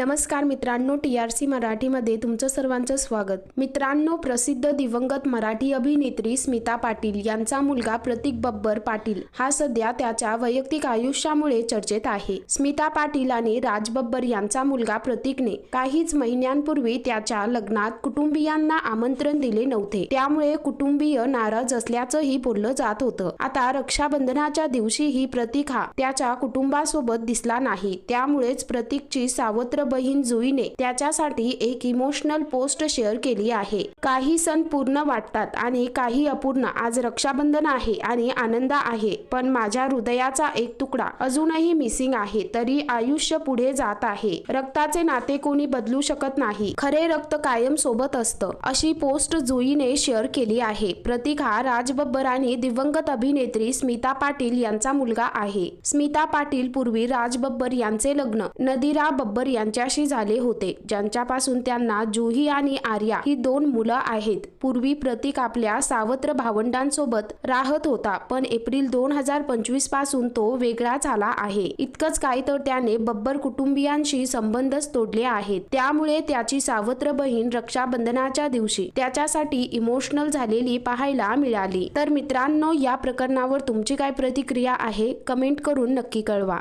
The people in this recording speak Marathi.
नमस्कार मित्रांनो टी आर सी मराठीमध्ये तुमचं सर्वांचं स्वागत. मित्रांनो प्रसिद्ध दिवंगत मराठी अभिनेत्री स्मिता पाटील यांचा मुलगा प्रतीक बब्बर पाटील हा सध्या त्याच्या वैयक्तिक आयुष्यामुळे चर्चेत आहे. स्मिता पाटील आणि राज बब्बर यांचा मुलगा प्रतीकने काहीच महिन्यांपूर्वी त्याच्या लग्नात कुटुंबियांना आमंत्रण दिले नव्हते. त्यामुळे कुटुंबीय नाराज असल्याचंही बोललं जात होतं. आता रक्षाबंधनाच्या दिवशीही प्रतीक हा त्याच्या कुटुंबासोबत दिसला नाही. त्यामुळेच प्रतीकची सावत्र बहीण जुईने त्याच्यासाठी एक इमोशनल पोस्ट शेअर केली आहे. काही सण पूर्ण वाटतात आणि काही अपूर्ण. आज रक्षाबंधन आहे आणि आनंद आहे. पण माझ्या हृदयाचा एक तुकडा अजूनही मिसिंग आहे. तरी आयुष्य पुढे जात आहे. रक्ताचे नाते कोणी बदलू शकत नाही. खरे रक्त कायम सोबत असतं. अशी पोस्ट जुईने शेअर केली आहे. प्रतीक हा राज बब्बर आणि दिवंगत अभिनेत्री स्मिता पाटील यांचा मुलगा आहे. स्मिता पाटील पूर्वी राज बब्बर यांचे लग्न नदिरा बब्बर यांच्या त्यांच्याशी झाले होते. ज्यांच्यापासून त्यांना जुही आणि आर्या ही दोन मुलं आहेत. पूर्वी प्रतीक आपल्या सावत्र भावंडांसोबत राहत होता पण एप्रिल दोन हजार पंचवीसपासून तो वेगळा झाला आहे. इतकंच काय तर त्याने बब्बर कुटुंबियांशी संबंधच तोडले आहेत. त्यामुळे त्याची सावत्र बहीण रक्षाबंधनाच्या दिवशी त्याच्यासाठी इमोशनल झालेली पाहायला मिळाली. तर मित्रांनो या प्रकरणावर तुमची काय प्रतिक्रिया आहे? कमेंट करून नक्की कळवा.